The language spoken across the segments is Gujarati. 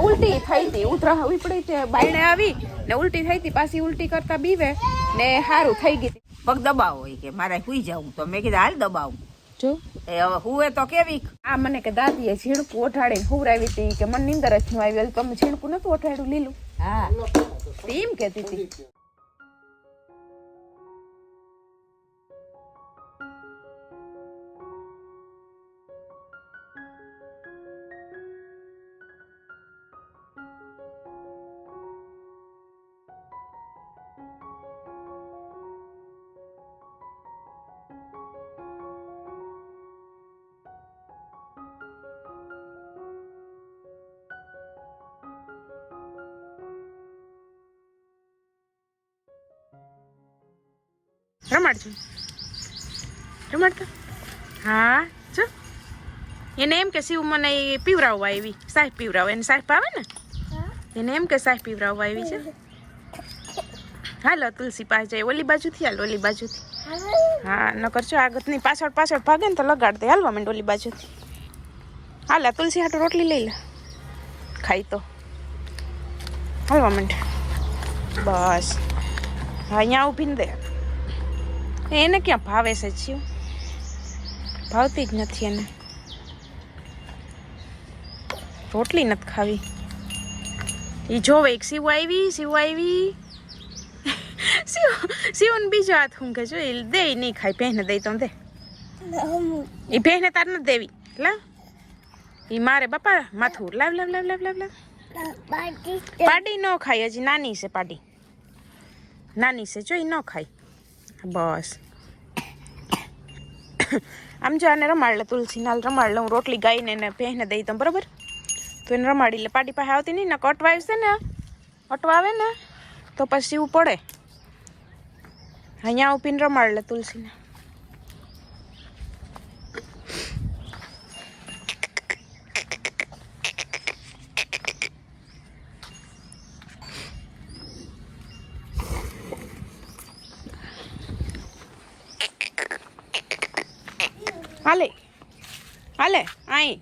ઉલટી થઈ હતી. ઉધરા ઉપડી બાયણે આવી ને ઉલટી થઈ હતી. પાછી ઉલટી કરતા બીવે ને સારું થઈ ગઈ. પગ દબાવો કે મારે સુઈ જવું તો. મેં કીધું હાલ દબાવું. જો. એ હવે હુવે તો કેવી? આ મને કે દાદીએ ઝીણકું ઓઠાડીને હુવરાવી હતી કે મને નીંદર જ ન આવી. તમે ઝીણકું નતું ઓઠાડ્યું લીલું. હા. એમ કેતી હતી. રમાડજો. રમાડતો? હા, જો. એને એમ કે શિવ મને એ પીવરાવવા આવી. સાહેબ પીવરાવ. એને સાહેબ આવે ને? એને એમ કે સાહેબ પીવરાવવા આવી છે. હાલો, તુલસી પાસે ઓલી બાજુથી હાલ, ઓલી બાજુથી. હા ન કરજો આગળની પાછળ પાછળ ભાગે ને તો લગાડ દે. હાલવા માંડ ઓલી બાજુથી. હાલ તુલસી હાટું રોટલી લઈ લે. ખાઈ તો. હાલવા માંડ. બસ. હા, અહીંયા ઊભીને દે. એને ક્યાં ભાવે છે જીવ? ભાવતી જ નથી એને. રોટલી નથી ખાવી. એ જોવે એક શિવ આવી શિવ આવી. શિવ શિવન બીજો હાથ હું કે જો એ દે નહીં ખાય પહેને દઈ તો દે. એ પહેને તાર નથી દેવી. લા એ મારે બાપા માથું લાવ લાવ લાવ લાવ લાવ લાવ. પાડી ન ખાય હજી નાની છે પાડી. નાની છે જો એ ન ખાય. બસ. આમ જો આને રમાડલે તુલસી નાલ રમાડ લે હું રોટલી ગાઈને એને પહેને દઈ દઉં, બરાબર? તો એને રમાડી લે. પાટી પાસે આવતી નહીં ને કટવા ને અટવા આવે ને તો પછી એવું પડે. અહીંયા ઊભીને રમાડલે તુલસીને. હાલે. હાલે, આઈ.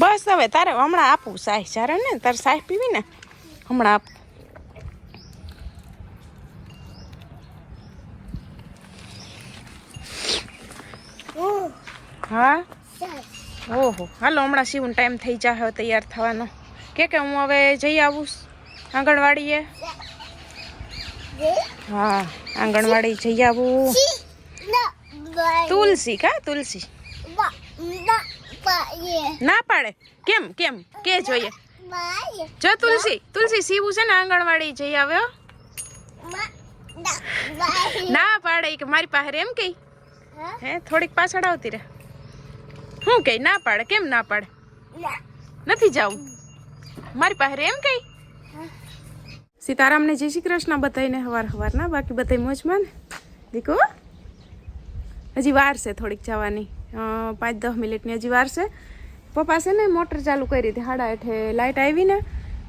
બસ હવે તારે હમણાં આપું સાહી જ્યારે ને તારે સાહી પીવી ને, હમણાં આપું. હા? ઓહો, હાલો, હમણાં સીવું ટાઈમ થઈ જાય તૈયાર થવાનો. કે કે હું હવે જઈ આવું આંગણવાડીએ? હા, આંગણવાડી જઈ આવું. તુલસી કા, તુલસી? ના પાડે. કેમ કેમ? કે જોઈએ? જો તુલસી તુલસી સીવું છે ને આંગણવાડી જઈ આવ્યો ના પાડે કે મારી પાસે એમ કઈ હે, થોડીક પાછળ આવતી રે હું કઈ ના પાડે? કેમ ના પાડે? નથી જાવું મારી પાસે એમ કઈ સીતારામને જય શ્રી કૃષ્ણ બધાને હવાર હવારના, બાકી બધા મોજમાં ને? દીકો હજી વાર છે થોડીક જવાની. પાંચ દસ મિનિટની હજી વાર છે. પપ્પા છે ને મોટર ચાલુ કરી હતી, હાડા હેઠે લાઇટ આવી ને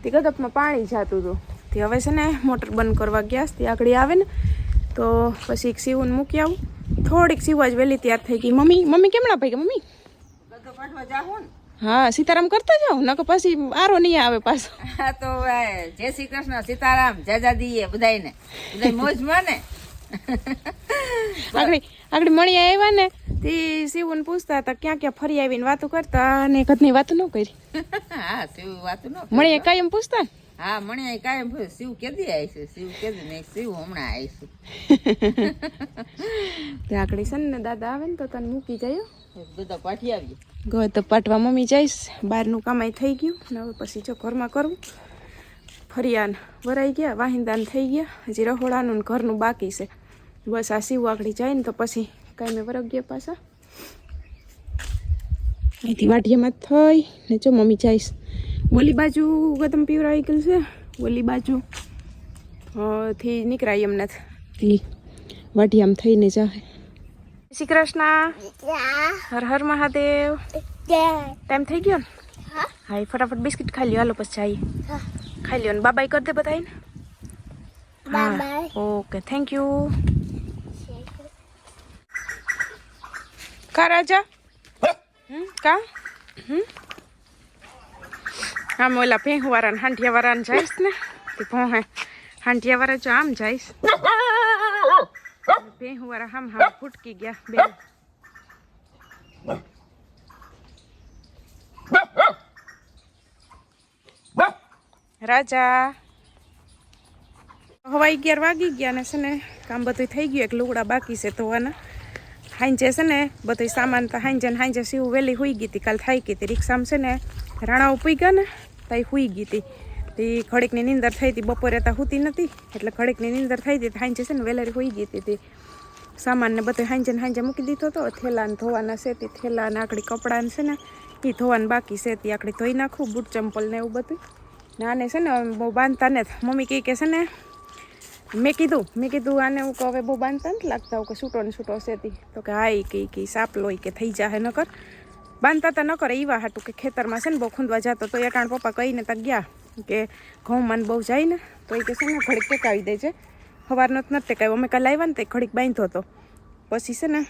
તે ગદપમાં પાણી જતું હતું. તે હવે છે ને મોટર બંધ કરવા ગયા તે આગળ આવે ને, તો પછી એક સીવું મૂકી આવું. થોડીક સીવા જ વહેલી તૈયાર થઈ ગઈ. મમ્મી મમ્મી કેમણા ભાઈ મમ્મી? જાહું ને? હા સીતારામ કરતા જાઓ નકર પછી આરો નહીં આવે પાછો. હા તો જય શ્રી કૃષ્ણ સીતારામ જાજા દીએ બધાયને. બધા મોજમાં ને આગળ આગળ મણી આવ્યા ને તે શિવને પૂછતા હતા ક્યાં ક્યાં ફરી આવીને વાતો કરતા અને કદની વાતો ન કરી. હા શિવ વાત ન મળી કાયમ પૂછતા ને? હા મણે કાયમ પૂછે, શિવ કેદી આવીશું શિવ કેદી નહીં શિવ હમણાં આવીશું તે આગળ છે ને દાદા આવે ને તો તને મૂકી જાય બધા પાઠી આવી ગયો તો પાટવા મમ્મી જઈશ બહારનું કમાઈ થઈ ગયું ને હવે પછી જો ઘરમાં કરવું. ફરિયાન વરાઈ ગયા વાહિંદાન થઈ ગયા હજી રહોડાનું ને ઘરનું બાકી છે. બસ આ શિવ આગળ જાય ને તો પછી કાંઈ મેં વરગ ગયા પાછા. અહીંથી વાટિયામાં થઈ ને જો મમ્મી જઈશ. ઓલી બાજુ ગદમ પીવરાઈ ગયેલ છે? ઓલી બાજુ. થી નીકળાય એમ નથી. વાટી આમ થઈને જાહે. શ્રી કૃષ્ણ. હર હર મહાદેવ. ટાઈમ થઈ ગયો ને? હા. ફટાફટ બિસ્કિટ ખાઈ લ્યો હાલો પછી જઈએ ખાઈ લ્યો ને. બાબાઈ કરી દે બધાને હા ઓકે થેન્ક યુ કા રાજા? કા? હમ? આમ ઓલા ભેંહવાળા હાંઠિયા વાળાને જઈશ ને તે ભોહે હાંઠિયા વાળા જો આમ જઈશ. ભેંહવાળા હામ હામ ફૂટકી ગયા બે રાજા. હવા અગિયાર વાગી ગયા ને છે ને કામ બધું થઈ ગયું, એક લુગડા બાકી છે ધોવાના. હાંજે છે ને બધો સામાન તો હાંજે ને હાંજે સીવું વહેલી હુઈ ગઈ હતી, કાલ થઈ ગઈ હતી. રિક્ષામાં છે ને, રાણા ઉપી ગયા ને તઈ હુઈ ગઈ હતી. તે ઘડીકની નીંદર થઈ હતી, બપોરે તો હોતી નથી એટલે ઘડીકની નીંદર થઈ હતી, તો હાંજે છે ને વહેલારી હોઈ ગઈ હતી સામાનને બધું હાંજે ને હાંજે મૂકી દીધો હતો થેલાને ધોવાના છે તે, થેલાને આકડી કપડાને છે ને એ ધોવાને બાકી છે તે આકડી ધોઈ નાખું, બૂટ, ચંપલ ને એવું બધું ને આને છે ને, બહુ બાંધતા ને, મમ્મી કહે કે છે ને મેં કીધું મેં કીધું આને હું કહું હવે બહુ બાંધતા નથી લાગતા હું કે છૂટો ને છૂટો સેતી તો. કે હા એ કે કે સાપ લોય કે થઈ જાહે નકર. બાંધતા તા ન કરે એવા હાટું કે ખેતરમાં છે ને બહુ ખૂંદવા જતો તો એટાણ પપ્પા કહીને તા ગયા કે ઘઉં મન બહુ જાય ને, તો એ કે છે ને ઘડીક ટેકાવી દે છે સવારનો જ નથી ટેકાવ્યો અમે કાલે આવ્યા ને તે ઘડીક બાંધ્યો હતો પછી છે ને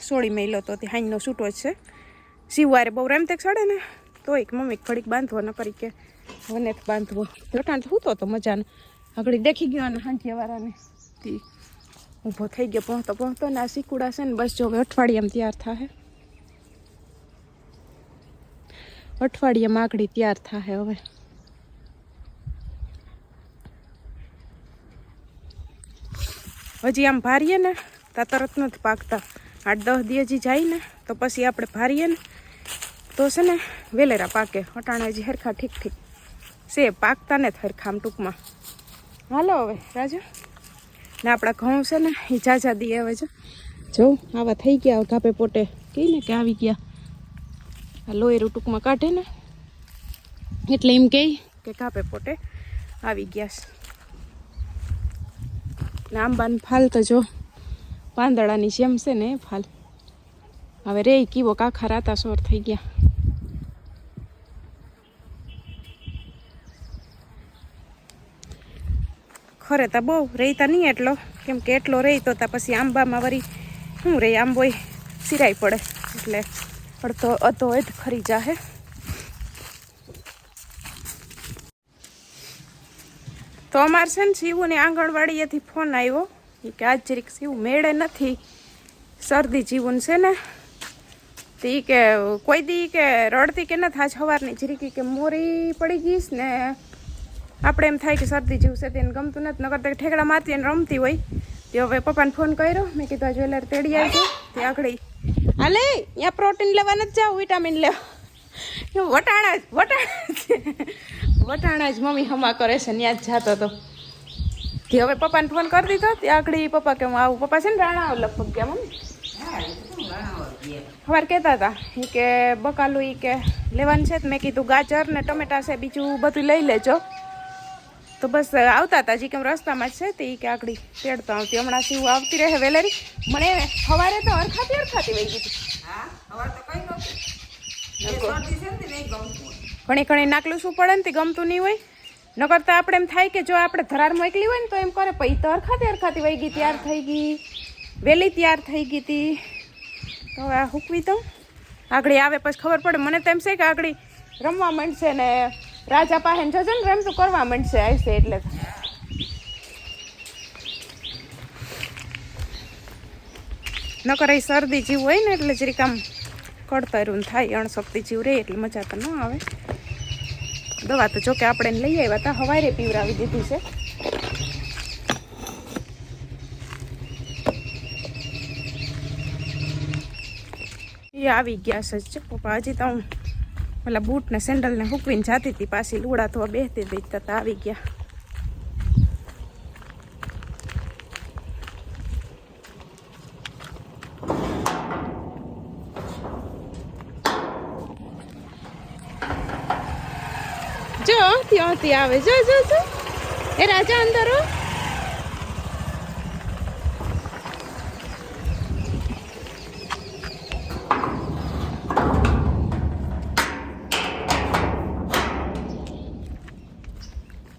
સોળી મેલો તો તે હાઈનો છૂટો જ છે. શિવવારે બહુ રેમતેક સડે ને, તો એક મમ્મી ઘડીક બાંધવો ન કરી કે, મને બાંધવો. લટાણ તો તો મજાનો. આગળ દેખી ગયો અને હાંઠિયાવાળાને તી ઊભો થઈ ગયો પહોંચતો પહોંચતો ને આ સીકુડા છે ને બસ જો હવે અઠવાડિયામાં તૈયાર થાય અઠવાડિયામાં આગળ તૈયાર થાય હવે. હજી આમ ભારીએ ને, તો તરત નથી પાકતા. આઠ દસ દી હજી જાય ને, તો પછી આપણે ભારીએ ને, તો છે ને વેલેરા પાકે. અટાણે હજી હરખા ઠીક ઠીક. છે, પાકતા ને હરખામ ટૂંકમાં. હાલો હવે, રાજુ. ને આપણા ઘઉં છે ને, એ ઝાઝા દી આવે છે જો, આવા થઈ ગયા ઘાપે પોટે. કહી ને કે આવી ગયા. આ લોહીરું ટૂંકમાં કાઢે ને. એટલે એમ કહે કે ઘાપે પોટે આવી ગયા છે. ને આંબાને ફાલ તો જો, પાંદડાની જેમ છે ને એ ફાલ. હવે રે કીવો કાખા રાતા સોર થઈ ગયા. ખરે તા બહુ રહેતા નહીં એટલો. કેમ કે એટલો રહી તો પછી આંબામાં વરી શું રહી આંબોય સિરાઈ પડે. એટલે અડધો, અધો અધ ખરી જાહે. તો અમારે છે ને શિવુની આંગણવાડીએથી ફોન આવ્યો. એ કે આજ જરીક શિવ મેળે નથી. શરદી જીવન છે ને. તો કે કોઈ દી કે રડતી કે નથી આજ સવારની જરીક કે મોરી પડી ગઈશ ને. આપણે એમ થાય કે શરદી જેવું છે તેને ગમતું નથી નગર તો ઠેકડા મારતી અને રમતી હોય. તે હવે પપ્પાને ફોન કર્યો, મેં કીધું જ્વેલર તેડી આવજો, તે આગળ. હાલે ત્યાં પ્રોટીન લેવા નથી જાવ વિટામિન લેવા. વટાણા જ, વટાણા વટાણા જ મમ્મી હમા કરે છે ત્યાં જ જાતો હતો તે હવે પપ્પાને ફોન કરી દીધો, તે આગળ પપ્પા કે હું આવું. પપ્પા છે ને રાણા લગભગ કે મમ્મી? સવાર કહેતા હતા કે બકાલું એ કે લેવાનું છે મેં કીધું ગાજર ને ટમેટા છે, બીજું બધું લઈ લેજો. તો બસ આવતા હતા જે કેમ રસ્તામાં જ છે તે કે આગળ તેડતા આવતી. હમણાં શું આવતી રહે વેલેરી. મને સવારે તો અરખાતી અરખાતી વહી ગઈ હતી. તો તે. ઘણી ઘણી નાકલું શું પડે ને તે ગમતું નહીં હોય. ન કરતા આપણે એમ થાય કે જો આપણે ધરાર મોકલી હોય ને તો એમ કરે પછી તો અરખાતી અરખાતી વહી ગઈ તૈયાર થઈ ગઈ. વહેલી તૈયાર થઈ ગઈ હતી. તો હવે આ હૂકવી દઉં. આગળ આવે પછી ખબર પડે. મને તો એમ છે કે આગળ રમવા માંડશે ને રાજા પાસે જજો ને, રમતું કરવા માંડશે, આવશે એટલે. નકર એ શરદી જીવ હોય ને, એટલે જરીક આમ કડતરું થાય, અણશક્તિ જીવ રહે, એટલે મજા તો ન આવે. દવા તો જોકે આપણે લઈ આવ્યા હતા હવારે પીવરાવી દીધી છે. એ આવી ગયા છે, પપ્પા, હજી તો હું પેલા સેન્ડલ ને હૂકવીને જાતી હતી પાછી લુડા ધોવા બેસતી હતી આવી ગયા. જો, ત્યાંથી આવે. જો જો જો. એ રાજા અંદર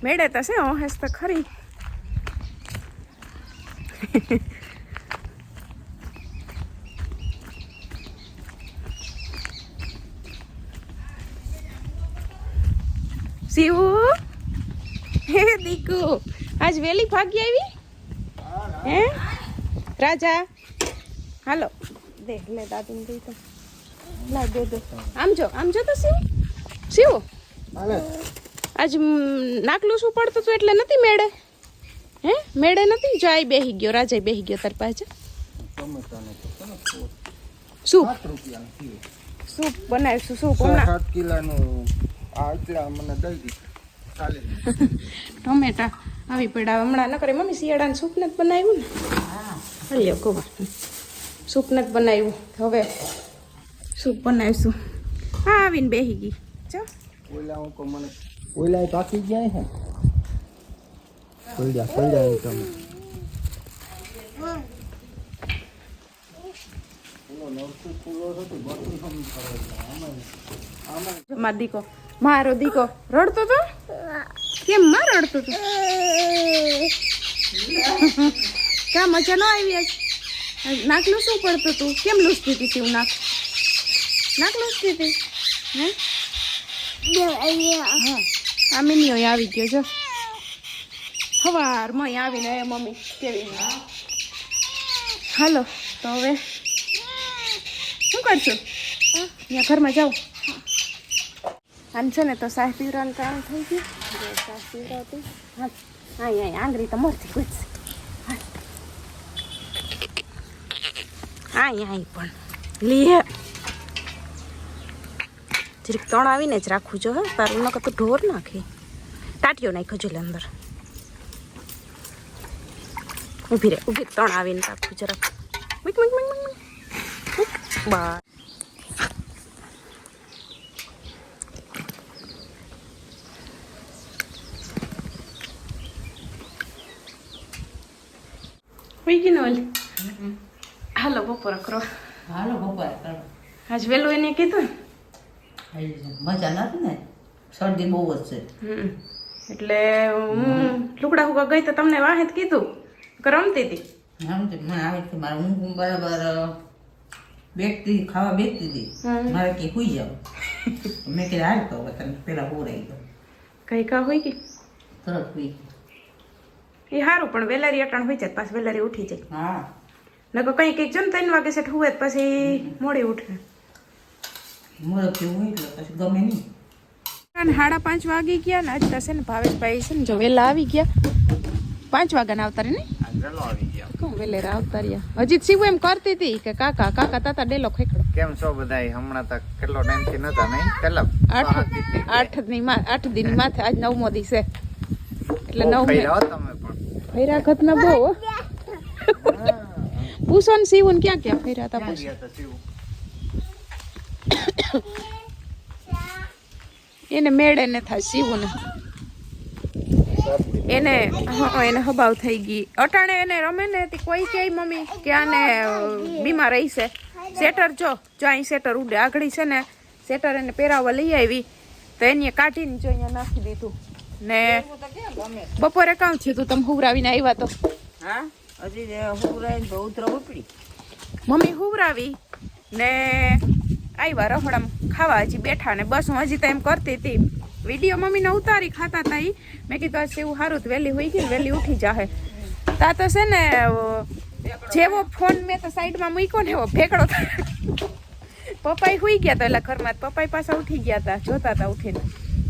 મેળે તો છે ઓહેસ તો ખરી. શિવુ? હે, દીકુ, આજ વેલી ભાગી આવી? હે? રાજા? હાલો. દે લે દાદુ ને તો. લા દે. આમ જો આમ જો તો શિવ. શિવ? હાલે. આજ નાકલું શું પડતું હતું એટલે નથી મેળે? હે? મેળે નથી? જો આઈ બેહી ગયો રાજા બેહી ગયો તાર પાસે. સૂપ સૂપ બનાવીશું સૂપ હમણાં? સાત કિલોનું આ એટલા મને દઈ દીધું. ચાલે. ટમેટા આવી પડ્યા. હમણાં ન કરે મમ્મી શિયાળાનું સૂપ નથી બનાવ્યું ને? હલ્યો કોવા સૂપ નથી બનાવ્યું. હવે સૂપ બનાવીશું. હા આવીને બેહી ગઈ. ચો ઓલા હું મને ઓલા પાકી જાય છે? પૈડા પૈડા તમે. મારો દીકો. મારો દીકો. રડતો તો? કેમ માં રડતો તો? કા મજા ન આવી આજ? આજ નાકલું શું પડતું તું? કેમ લૂસતી હતી તું નાક? નાક લૂસતી હતી? હે? હા. આ મિનિયો આવી ગયો, જો. સવારમાં આવીને એ મમ્મી કેવી હાલો, તો હવે શું કરશું? ત્યાં ઘરમાં જાઉં આમ છે ને તો સાહેબ પીવરાનું કામ થઈ ગયું. જો સાહ પીવરાવતી હા હા અહીં આંગળી તો મોરથી ગુજશે હા. અહીં પણ. લીએ જરીક તણ આવીને જ રાખવું જો હે. તારું નકર તો ઢોર નાખી. ટાટીઓ નાખ્યો છે અંદર. ઊભી રે ઊભી તણ આવીને રાખવું જરાક. મૂક મૂક મૂક મૂક મૂક. બસ ગઈ ને ઓલી? હાલો બપોર કરો. હાલો બપોર કરો. આજ વહેલું એને કીધું ને? મજા નથી ને? શરદી બહુ જ છે. એટલે હું લુગડા હુકા ગઈ તો તમને વાહે કીધું કે રમતી હતી? રમતી મને આવી હતી મારે હું બરાબર બેઠતી ખાવા બેઠતી હતી. મારે કે સુઈ જાવ મેં કીધું હાલ તો તમે પેલા રહી ગયો કઈ કા હોય કે તરત હુઈ એ સારું પણ વેલારી અટાણ હોય જાય પાછી વેલારી ઉઠી જાય. હા. નકર કઈ કંઈક જો ને ત્રણ વાગે સેટ હુવે પછી મોડી ઉઠે. મુરત જેવું એટલે પછી ગમે નહીં. અને સાડા પાંચ વાગી ગયા ને આજ થશે ને ભાવેશભાઈ છે ને જો વહેલા આવી ગયા. પાંચ વાગ્યાના આવતા રે ને? વેલો આવી ગયા. કોણ વેલેરા આવતા રહ્યા? હજી શિવ એમ કરતી હતી કે કાકા કાકા તાતા ડેલો ખેકડો કેમ છો બધાય? હમણાં તો કેટલો ટાઈમથી નતા નહીં? પેલા આઠ આઠ આઠ દિન માથે. આજ નવમો દી છે એટલે નવ તમે પણ. ફેરા ના બહુ હો. પૂછો ને શિવ ક્યાં ક્યાં ફેર્યા હતા ક્યાં પૂછો. તા શિવ? એને મેળે ને થાય શિવને. એને હા એને હબાવ થઈ ગઈ. અટાણે એને રમે ને તે કોઈ કે મમ્મી કે આને બીમાર છે. સેટર જો જો અહીં સેટર ઉડે. આગળી છે ને સેટર એને પહેરાવવા લઈ આવી. તો એને કાઢીને જો અહીંયા નાખી દીધું. ને બપોરે કામ થયું તું? તમે હુવરાવીને આવ્યા તો? હા? હજી હોરાઈ તો ઉતરો ઉપડી. મમ્મી હુવરાવી ને આવ્યા રખડામ ખાવા હજી બેઠા ને બસ હું હજી તો એમ કરતી હતી. વીડિયો મમ્મીને ઉતારી ખાતા હતા એ મેં કીધું આજ એવું સારું તો વહેલી હોઈ ગઈ વહેલી ઉઠી જાહે. તા તો છે ને જેવો ફોન મેં તો સાઈડમાં મૂક્યો ને એવો ભેગડો. પપ્પાઈ હુઈ ગયા હતા એટલે ઘરમાં પપ્પાઈ પાછા ઉઠી ગયા હતા જોતા હતા ઉઠીને.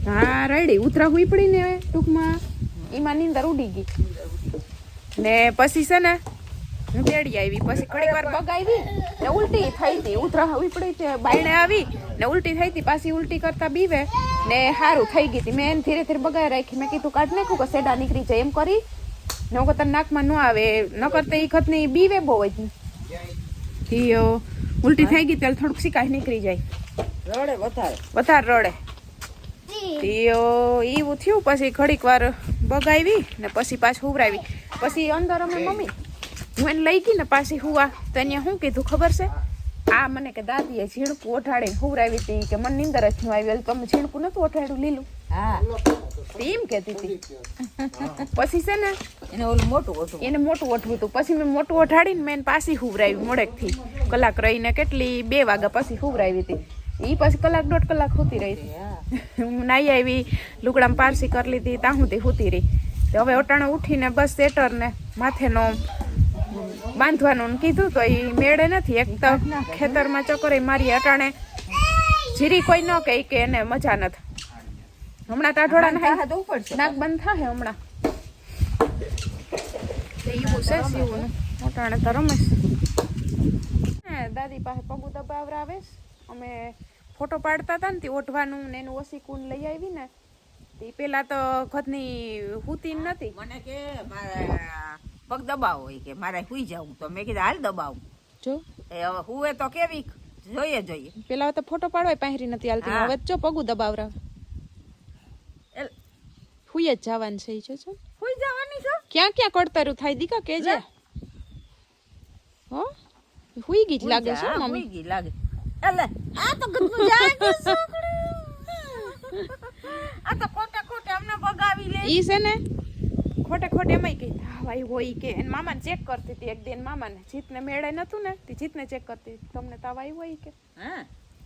હા, રેડી, ઉતરા હુઈ પડી ને ટૂંકમાં. એમાં નીંદર ઉડી ગઈ. ને પછી છે ને હું તેડી આવી પછી ઘડીક વાર બગાવી ને ઉલટી થઈ હતી. ઉતરા ઉપડી તે બાયણે આવી ને ઉલટી થઈ હતી પાછી ઉલટી કરતા બીવે ને સારું થઈ ગઈ હતી. મેં એને ધીરે ધીરે બગાઈ રાખી. મેં કીધું કાઢ નાખું કે સેડા નીકળી જાય. એમ કરી ને હું તને નાકમાં ન આવે. ન કરતા એ ખતની બીવે બહુ જ. ઈ ઉલટી થઈ ગઈ ત્યારે થોડુંક શિકાય નીકળી જાય. રડે વધારે. વધારે રડે. ઈ એવું થયું પછી ઘડીક વાર બગાવી ને પછી પાછું ઉભરાવી પછી અંદર અમે મમ્મી હું એને લઈ ગઈ ને પાછી હુવા તો એને શું કીધું ખબર છે? આ મને કે દાદીએ ઝીણકું ઓઢાડીને હુવરાવી હતી કે મને નીંદર જ ન આવી એટલે તમે ઝીણકું નતું ઓઢાડ્યું લીલું. હા. એમ કહેતી હતી. પછી છે ને એને ઓલું મોટું ઓછું એને મોટું ઓઢવું હતું. પછી મેં મોટું ઓઢાડીને મેં પાછી હુવરાવી મોડેકથી. કલાક રહીને કેટલી બે વાગ્યા પછી હુવરાવી હતી. એ પછી કલાક દોઢ કલાક હોતી રહી. હું નાઈ આવી લુગડામાં પારસી કરી લીધી ત્યાં સુધી હોતી રહી. તો હવે અટાણે ઉઠીને બસ સેટરને માથેનો બાંધવાનું ને કીધું તો એ મેળે નથી. એક તો ખેતરમાં ચક્કરે મારી અટાણે જીરી કોઈ ન કહે કે એને મજા નથી. હમણાં છે. નાક બંધ થાય હમણાં. એવું છે સીવું અટાણે તો રમેશ હે, દાદી પાસે પગુ દબાવરાવે અમે ફોટો પાડતા હતા ને તે ઓઢવાનું ને એનું ઓછી કુંડ લઈ આવી ને તે પેલા તો ઘરની હુતી નથી મને કે મારે પગ દબાવો. કે મારે સુઈ જાવું. તો મેં કીધું હાલ દબાવું. જો. એ હવે હુએ તો કેવી? જોઈએ જોઈએ. પેલા તો ફોટો પાડવાય પહેરી નથી હાલતી. હવે જો પગું દબાવરા હુઈ જ જવાનું છે ઈ જો છો હુઈ જવાની છો? ક્યાં ક્યાં કડતરું થાય? દીકા કેજે. હો? હુઈ ગઈ જ લાગે છે હુઈ મમ્મી? ગઈ લાગે. એટલે આ તો ગંદુ જાય છોકરું. આ તો ખોટા ખોટા અમને બગાવી લે. ઈ છે ને ખોટે ખોટે એમાંય કહી ભાઈ હોય કે. એને મામાને ચેક કરતી હતી એક દિન મામાને જીતને મેળે નતું ને તે જીતને ચેક કરતી તમને તાવ આવી હોય કે. હા?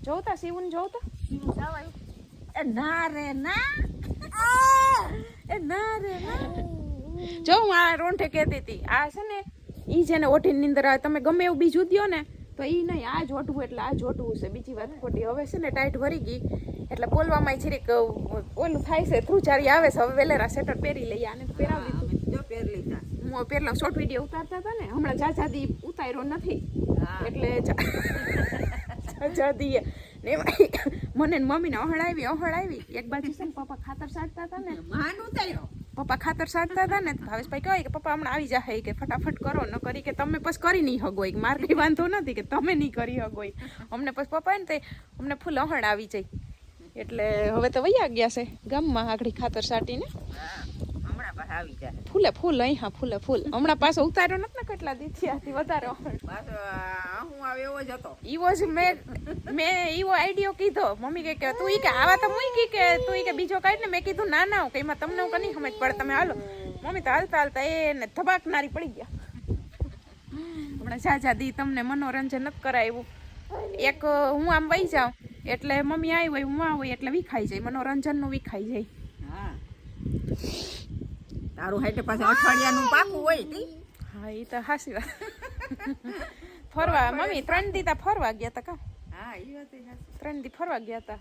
જોતા સીવું જોતા? એ ના રે ના. એ ના રે ના. જો હું આ રોંઠે કહેતી હતી આ છે ને ઈ જેને ઓઠીની નીંદર આવે તમે ગમે એવું બીજું દો ને તો ઈ નહીં આ જ ઓઢવું એટલે આ જોટવું છે. બીજી વાત ખોટી. હવે છે ને ટાઈટ ભરી ગઈ એટલે બોલવામાં છીરીક ઓલું થાય છે ધ્રુચારી આવે છે. હવે વેલેરા સેટર પહેરી લઈએ આને પહેરાવી હું પેલા શોર્ટ વીડિયો ઉતારતા હતા ને હમણાં જાજાદી ઉતાર્યો નથી. એટલે જાજાદી ને મને મમ્મીને અહળ આવી અહળ આવી એક બાજુ છે પપ્પા ખાતર સાટતા હતા ને. માન ઉતાર્યો. પપ્પા ખાતર સાટતા હતા ને ભાવેશભાઈ કહેવાય કે પપ્પા હમણાં આવી જાય કે ફટાફટ કરો ન કરી કે તમે પછી કરી નહીં હગો એક માર કઈ વાંધો નથી કે તમે નહીં કરી હગો. અમને પછી પપ્પા ને તે અમને ફૂલ અહણ આવી જાય. એટલે હવે તો વૈયા ગયા છે ગામમાં આગળ ખાતર સાટીને. આવી જાય. ફૂલે ફૂલ અહીં હા ફૂલે ફૂલ. હમણાં પાછો ઉતાર્યો નથી ને કેટલા દીથી વધારે. અહણ પાછો હું આવે એવો જ હતો. ઈવો જ મેં મેં ઈવો આઈડિયો કીધો. મમ્મી કે કે તું ઈ કે આવા તો મૂકી કે તું ઈ કે બીજો કાઢ ને. મેં કીધું ના ના કે એમાં તમને હું કની સમજ પડે. તમે હાલો. મમ્મી તો હાલતા હાલતા એને ધબાકનારી પડી ગયા. હમણાં જાજા દી તમને મનોરંજન નથી કરાવ્યું. એક હું આમ વહી જાઉં એટલે મમ્મી આવી હોય હું આવું એટલે વિખાઈ જાય મનોરંજનનું વિખાઈ જાય. તારું હાઈટે પાસે અઠવાડિયાનું પાકું હોય તી. હા એ તો હાસી વાત. ફરવા મમ્મી ત્રણ દી તા ફરવા ગયા તા કા? હા એ વાત ત્રણ દી ફરવા ગયા તા.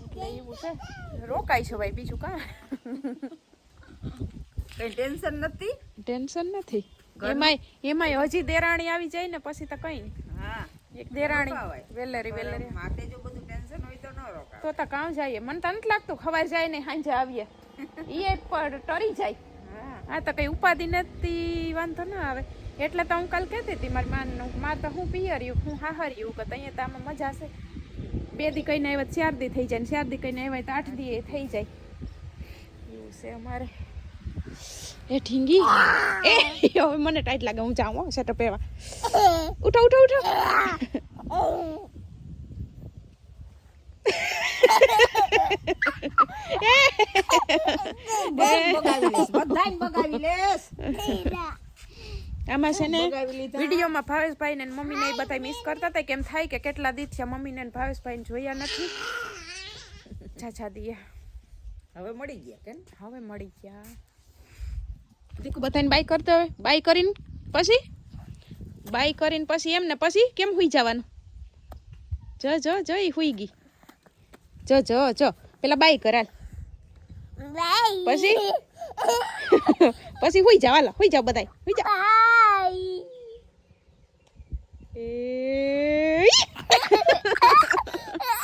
એટલે એવું છે. રોકાય છે ભાઈ બીજું કા? કઈ ટેન્શન નથી? ટેન્શન નથી? એમાંય એમાંય હજી દેરાણી આવી જાય ને પછી તો કઈ હા. એક દેરાણી. વેલેરી વેલેરી. માથે જો બધું ટેન્શન હોય તો ન રોકાય. તો તો કામ જઈએ. મને તો નથી લાગતું ખવાર જાય ને સાંજે આવીએ. એ પર ટરી જાય. હા. આ તો કઈ ઉપાધિ નથી વાંધો ના આવે. એટલે તો હું કાલ કહેતી હતી મારી માનનું માર તો હું પિયર્યું હું હાહર્યું કે અહીંયા તો આમાં મજા છે. બે દી કહીને આવ્યા ચાર દી થઈ જાય ને ચાર દી કહીને આવ્યા તો આઠ દી એ થઈ જાય. એવું છે અમારે. એ ઢીંગી. એ હવે મને ટાઈટ લાગે હું જાઉં હો સેટઅપ એવા ઉઠો ઉઠો ઉઠો. આમાં છે ને. વિડીયોમાં ભાવેશભાઈ ને મમ્મીને ને બધા મિસ કરતા હતા કેમ થાય કે કેટલા દી થયા મમ્મીને ને ભાવેશભાઈને જોયા નથી. છાછા દિયા હવે મળી ગયા કેમ? હવે મળી ગયા. દીકુ બધાને બાય કરતો હોય બાય કરીને પછી? બાય કરીને પછી એમ ને પછી કેમ હુઈ જવાનું? જો જો જો એ હુઈ ગઈ. જો જો જો. પેલા બાય કરાલ પછી? પછી હુઈ જાવ હાલા. હુઈ જાવ બધાય. હુઈ જાવ એ